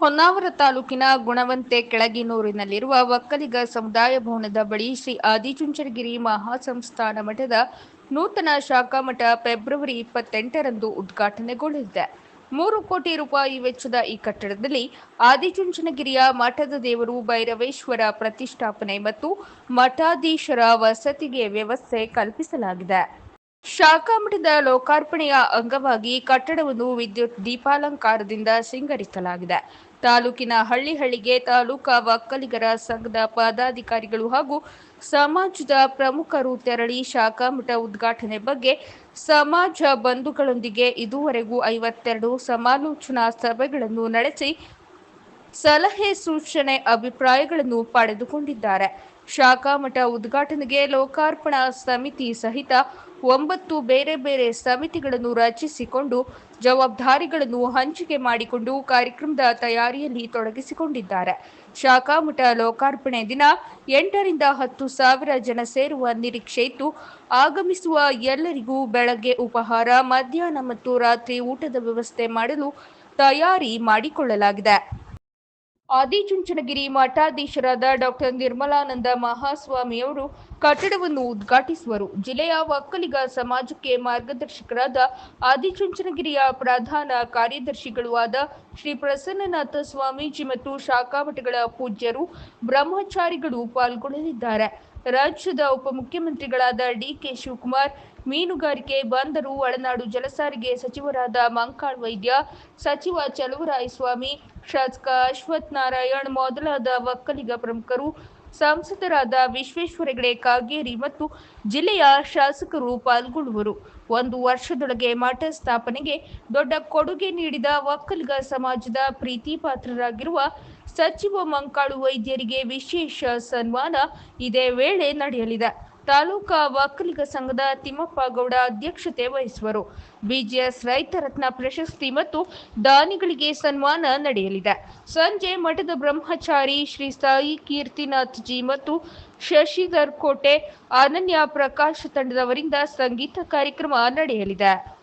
ಹೊನ್ನಾವರ ತಾಲೂಕಿನ ಗುಣವಂತೆ ಕೆಳಗಿನೂರಿನಲ್ಲಿರುವ ಒಕ್ಕಲಿಗ ಸಮುದಾಯ ಭವನದ ಬಳಿ ಶ್ರೀ ಆದಿಚುಂಚನಗಿರಿ ಮಹಾಸಂಸ್ಥಾನ ಮಠದ ನೂತನ ಶಾಖಾ ಮಠ ಫೆಬ್ರವರಿ ಇಪ್ಪತ್ತೆಂಟರಂದು ಉದ್ಘಾಟನೆಗೊಳ್ಳಲಿದೆ. ಮೂರು ಕೋಟಿ ರೂಪಾಯಿ ವೆಚ್ಚದ ಈ ಕಟ್ಟಡದಲ್ಲಿ ಆದಿಚುಂಚನಗಿರಿಯ ಮಠದ ದೇವರು ಭೈರವೇಶ್ವರ ಪ್ರತಿಷ್ಠಾಪನೆ ಮತ್ತು ಮಠಾಧೀಶರ ವಸತಿಗೆ ವ್ಯವಸ್ಥೆ ಕಲ್ಪಿಸಲಾಗಿದೆ. ಶಾಖಾ ಮಠದ ಲೋಕಾರ್ಪಣೆಯ ಅಂಗವಾಗಿ ಕಟ್ಟಡವನ್ನು ವಿದ್ಯುತ್ ದೀಪಾಲಂಕಾರದಿಂದ ಸಿಂಗರಿಸಲಾಗಿದೆ. ತಾಲೂಕಿನ ಹಳ್ಳಿ ಹಳ್ಳಿಗೆ ತಾಲೂಕಾ ಒಕ್ಕಲಿಗರ ಸಂಘದ ಪದಾಧಿಕಾರಿಗಳು ಹಾಗೂ ಸಮಾಜದ ಪ್ರಮುಖರು ತೆರಳಿ ಶಾಖಾಮಠ ಉದ್ಘಾಟನೆ ಬಗ್ಗೆ ಸಮಾಜ ಬಂಧುಗಳೊಂದಿಗೆ ಇದುವರೆಗೂ ಐವತ್ತೆರಡು ಸಮಾಲೋಚನಾ ಸಭೆಗಳನ್ನು ನಡೆಸಿ ಸಲಹೆ ಸೂಚನೆ ಅಭಿಪ್ರಾಯಗಳನ್ನು ಪಡೆದುಕೊಂಡಿದ್ದಾರೆ. ಶಾಖಾ ಮಠ ಉದ್ಘಾಟನೆಗೆ ಲೋಕಾರ್ಪಣಾ ಸಮಿತಿ ಸಹಿತ ಒಂಬತ್ತು ಬೇರೆ ಬೇರೆ ಸಮಿತಿಗಳನ್ನು ರಚಿಸಿಕೊಂಡು ಜವಾಬ್ದಾರಿಗಳನ್ನು ಹಂಚಿಕೆ ಮಾಡಿಕೊಂಡು ಕಾರ್ಯಕ್ರಮದ ತಯಾರಿಯಲ್ಲಿ ತೊಡಗಿಸಿಕೊಂಡಿದ್ದಾರೆ. ಶಾಖಾ ಮಠ ಲೋಕಾರ್ಪಣೆ ದಿನ ಎಂಟರಿಂದ ಹತ್ತು ಸಾವಿರ ಜನ ಸೇರುವ ನಿರೀಕ್ಷೆ ಇದ್ದು, ಆಗಮಿಸುವ ಎಲ್ಲರಿಗೂ ಬೆಳಗ್ಗೆ ಉಪಹಾರ, ಮಧ್ಯಾಹ್ನ ಮತ್ತು ರಾತ್ರಿ ಊಟದ ವ್ಯವಸ್ಥೆ ಮಾಡಲು ತಯಾರಿ ಮಾಡಿಕೊಳ್ಳಲಾಗಿದೆ. ಆದಿಚುಂಚನಗಿರಿ ಮಠಾಧೀಶರಾದ ಡಾಕ್ಟರ್ ನಿರ್ಮಲಾನಂದ ಮಹಾಸ್ವಾಮಿಯವರು ಕಟ್ಟಡವನ್ನು ಉದ್ಘಾಟಿಸುವರು. ಜಿಲ್ಲೆಯ ಒಕ್ಕಲಿಗ ಸಮಾಜಕ್ಕೆ ಮಾರ್ಗದರ್ಶಕರಾದ ಆದಿಚುಂಚನಗಿರಿಯ ಪ್ರಧಾನ ಕಾರ್ಯದರ್ಶಿಗಳೂ ಆದ ಶ್ರೀ ಪ್ರಸನ್ನನಾಥ ಸ್ವಾಮೀಜಿ ಮತ್ತು ಶಾಖಾ ಮಠಗಳ ಪೂಜ್ಯರು, ಬ್ರಹ್ಮಚಾರಿಗಳು ಪಾಲ್ಗೊಳ್ಳಲಿದ್ದಾರೆ. ರಾಜ್ಯದ ಉಪಮುಖ್ಯಮಂತ್ರಿಗಳಾದ ಡಿಕೆ ಶಿವಕುಮಾರ್, ಮೀನುಗಾರಿಕೆ, ಬಂದರು, ಒಳನಾಡು ಜಲಸಾರಿಗೆ ಸಚಿವರಾದ ಮಂಕಾಳ್ ವೈದ್ಯ, ಸಚಿವ ಚಲುವರಾಯಸ್ವಾಮಿ, ಶಾಸಕ ಅಶ್ವಥ್ ನಾರಾಯಣ್ ಮೊದಲಾದ ಒಕ್ಕಲಿಗ ಪ್ರಮುಖರು ಸಂಸದರಾದ ವಿಶ್ವೇಶ್ವರ ಹೆಗಡೆ ಕಾಗೇರಿ ಮತ್ತು ಜಿಲ್ಲೆಯ ಶಾಸಕರು ಪಾಲ್ಗೊಳ್ಳುವರು. ಒಂದು ವರ್ಷದೊಳಗೆ ಮಠ ಸ್ಥಾಪನೆಗೆ ದೊಡ್ಡ ಕೊಡುಗೆ ನೀಡಿದ ಒಕ್ಕಲಿಗ ಸಮಾಜದ ಪ್ರೀತಿ ಪಾತ್ರರಾಗಿರುವ ಸಚಿವ ಮಂಕಾಳು ವೈದ್ಯರಿಗೆ ವಿಶೇಷ ಸನ್ಮಾನ ಇದೇ ವೇಳೆ ನಡೆಯಲಿದೆ. ತಾಲೂಕಾ ಒಕ್ಕಲಿಗ ಸಂಘದ ತಿಮ್ಮಪ್ಪ ಗೌಡ ಅಧ್ಯಕ್ಷತೆ ವಹಿಸುವರು. ಬಿಜಿಎಸ್ ರೈತ ರತ್ನ ಪ್ರಶಸ್ತಿ ಮತ್ತು ದಾನಿಗಳಿಗೆ ಸನ್ಮಾನ ನಡೆಯಲಿದೆ. ಸಂಜೆ ಮಠದ ಬ್ರಹ್ಮಚಾರಿ ಶ್ರೀ ಸಾಯಿ ಕೀರ್ತಿನಾಥ್ ಜಿ ಮತ್ತು ಶಶಿಧರ್ ಕೋಟೆ, ಅನನ್ಯ ಪ್ರಕಾಶ್ ತಂಡದವರಿಂದ ಸಂಗೀತ ಕಾರ್ಯಕ್ರಮ ನಡೆಯಲಿದೆ.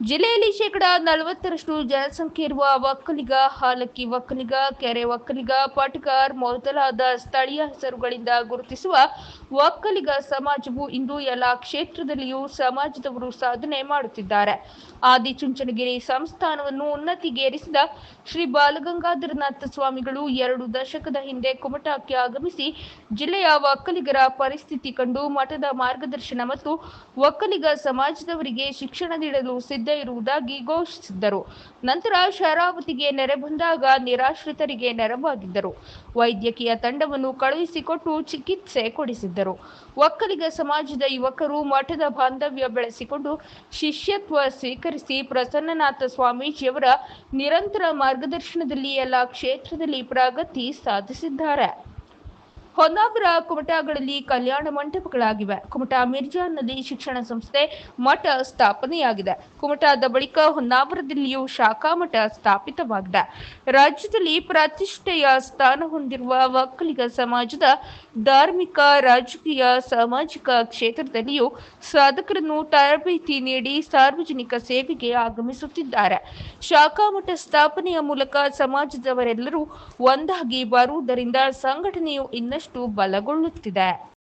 ಜಿಲ್ಲೆಯಲ್ಲಿ ಶೇಕಡಾ ನಲವತ್ತರಷ್ಟು ಜನಸಂಖ್ಯೆ ಇರುವ ಒಕ್ಕಲಿಗ, ಹಾಲಕ್ಕಿ ಒಕ್ಕಲಿಗ, ಕೆರೆ ಒಕ್ಕಲಿಗ ಪಟ್ಕಾರ್ ಮೊದಲಾದ ಸ್ಥಳೀಯ ಹೆಸರುಗಳಿಂದ ಗುರುತಿಸುವ ಒಕ್ಕಲಿಗ ಸಮಾಜವು ಇಂದು ಎಲ್ಲ ಕ್ಷೇತ್ರದಲ್ಲಿಯೂ ಸಮಾಜದವರು ಸಾಧನೆ ಮಾಡುತ್ತಿದ್ದಾರೆ. ಆದಿಚುಂಚನಗಿರಿ ಸಂಸ್ಥಾನವನ್ನು ಉನ್ನತಿಗೇರಿಸಿದ ಶ್ರೀ ಬಾಲಗಂಗಾಧರನಾಥ ಸ್ವಾಮಿಗಳು ಎರಡು ದಶಕದ ಹಿಂದೆ ಕುಮಟಾಕ್ಕೆ ಆಗಮಿಸಿ ಜಿಲ್ಲೆಯ ಒಕ್ಕಲಿಗರ ಪರಿಸ್ಥಿತಿ ಕಂಡು ಮಠದ ಮಾರ್ಗದರ್ಶನ ಮತ್ತು ಒಕ್ಕಲಿಗ ಸಮಾಜದವರಿಗೆ ಶಿಕ್ಷಣ ನೀಡಲು ಸಿದ್ಧ ಇರುವುದಾಗಿ ಘೋಷಿಸಿದ್ದರು. ನಂತರ ಶರಾವತಿಗೆ ನೆರೆ ಬಂದಾಗ ನಿರಾಶ್ರಿತರಿಗೆ ನೆರವಾಗಿದ್ದರು. ವೈದ್ಯಕೀಯ ತಂಡವನ್ನು ಕಳುಹಿಸಿಕೊಟ್ಟು ಚಿಕಿತ್ಸೆ ಕೊಡಿಸಿದ್ದರು. ಒಕ್ಕಲಿಗ ಸಮಾಜದ ಯುವಕರು ಮಠದ ಬಾಂಧವ್ಯ ಬೆಳೆಸಿಕೊಂಡು ಶಿಷ್ಯತ್ವ ಸ್ವೀಕರಿಸಿ ಪ್ರಸನ್ನನಾಥ ಸ್ವಾಮೀಜಿಯವರ ನಿರಂತರ ಮಾರ್ಗದರ್ಶನದಲ್ಲಿ ಎಲ್ಲ ಕ್ಷೇತ್ರದಲ್ಲಿ ಪ್ರಗತಿ ಸಾಧಿಸಿದ್ದಾರೆ. ಹೊನ್ನಾವರ ಕುಮಟಾಗಳಲ್ಲಿ ಕಲ್ಯಾಣ ಮಂಟಪಗಳಾಗಿವೆ. ಕುಮಟಾ ಮಿರ್ಜಾನ್ನಲ್ಲಿ ಶಿಕ್ಷಣ ಸಂಸ್ಥೆ ಮಠ ಸ್ಥಾಪನೆಯಾಗಿದೆ. ಕುಮಟಾದ ಬಳಿಕ ಹೊನ್ನಾವರದಲ್ಲಿಯೂ ಶಾಖಾ ಮಠ ಸ್ಥಾಪಿತವಾಗಿದೆ. ರಾಜ್ಯದಲ್ಲಿ ಪ್ರತಿಷ್ಠೆಯ ಸ್ಥಾನ ಹೊಂದಿರುವ ಒಕ್ಕಲಿಗ ಸಮಾಜದ ಧಾರ್ಮಿಕ, ರಾಜಕೀಯ, ಸಾಮಾಜಿಕ ಕ್ಷೇತ್ರದಲ್ಲಿಯೂ ಸಾಧಕರನ್ನು ತರಬೇತಿ ನೀಡಿ ಸಾರ್ವಜನಿಕ ಸೇವೆಗೆ ಆಗಮಿಸುತ್ತಿದ್ದಾರೆ. ಶಾಖಾ ಮಠ ಸ್ಥಾಪನೆಯ ಮೂಲಕ ಸಮಾಜದವರೆಲ್ಲರೂ ಒಂದಾಗಿ ಬರುವುದರಿಂದ ಸಂಘಟನೆಯು ಇನ್ನಷ್ಟು ಬಲಗೊಳ್ಳುತ್ತಿದೆ.